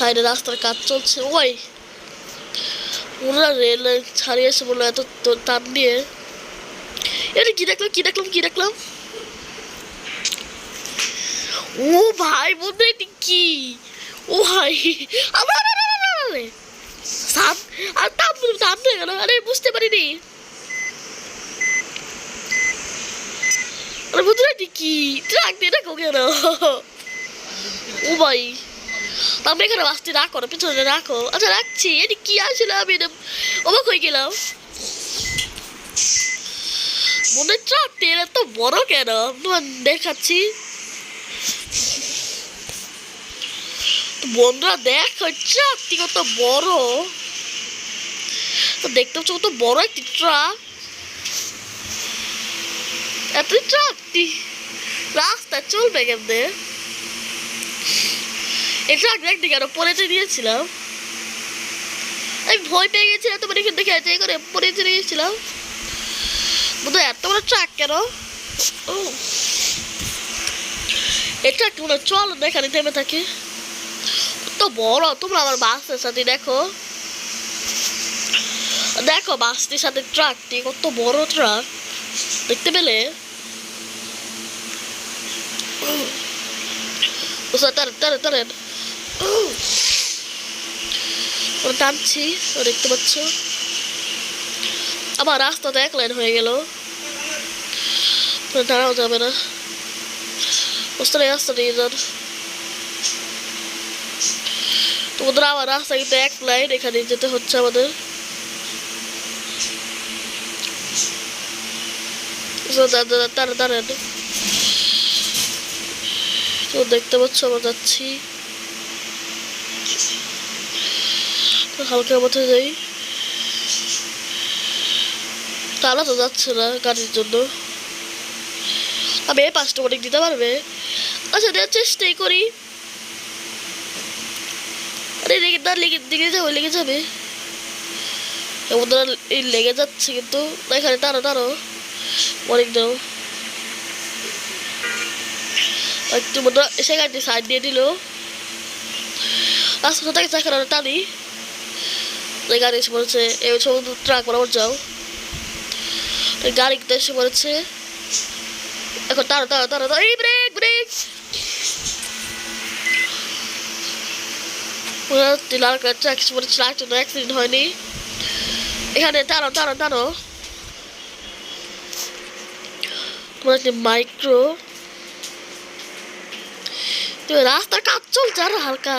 সাইডে রাস্তার কাজ চলছে ওই ওরা রেল লাইন ছাড়িয়েছে বলে এত টান দিয়ে। এটা কি দেখলাম কি দেখলাম কি দেখলাম? ও ভাই বন্ধু, এটি কি? ও ভাই। সাপ, আর তাপ তাপ গেল আরে, বুঝতে পারিনি। আরে বন্ধু এটি কি? ট্রাক দিয়ে রাখো কেন? ও ভাই। তারপরে এখানে বাসটি রাখো না পিছনে রাখো। আচ্ছা রাখছি। এটি কি আসলে? আমি এটা অবাক হয়ে গেলাম। মনে ট্রাকটি এত বড় কেন? দেখাচ্ছি। বন্ধুরা, দেখো ট্রাকটি কত বড়। তো দেখতে পাচ্ছ কত বড় একটি ট্রাক এত ট্রাকটি রাস্তা চলবে কেমনে? দেখতে কেন আমি ভয় পেয়ে করে বোধ, এত বড় ট্রাক কেন? মনে থেমে থাকে। বড় তোমরা আমার বাসের সাথে দেখো। দেখো বাসটির সাথে ট্রাকটি কত বড় ট্রাক দেখতে পেলে? ও স্যার তার তার তারেন ওরা টানছি ও দেখতে পাচ্ছ আবার রাস্তাতে এক লাইন হয়ে গেল দাঁড়াও যাবে না ওস্তারে রাস্তা নিয়ে যান তোমাদের আবার রাস্তা কিন্তু এক লাইন এখানে যেতে হচ্ছে আমাদের দাঁড়ান তো দেখতে পাচ্ছ, আমরা যাচ্ছি। হালকা মতো যাই। তারা তো যাচ্ছে না গাড়ির জন্য। আমি এই পাঁচটা অনেক দিতে পারবে? আচ্ছা দেওয়ার চেষ্টাই করি। আরে, লেগে না, লেগে লেগে যাবে লেগে যাবে। এই লেগে যাচ্ছে কিন্তু। এখানে দাঁড়ো দাঁড়ো অনেক দাও। একটু মনে এসে গাড়িটি সাইড দিয়ে দিল রাস্তা থেকে চাকা টানি গাড়ি এসে পড়েছে এই সমস্ত ট্রাক বরাবর যাও গাড়িতে এসে পড়েছে এখন তাড়া তাড়া তাড়া এই ব্রেক ব্রেক লাল কালার ট্রাক এসে পড়েছে ট্রাক জন্য অ্যাক্সিডেন্ট হয়নি এখানে তাড়ো তাড়ো তাড়ো তোমার একটি মাইক্রো রাস্তার কাজ চলছে আর হালকা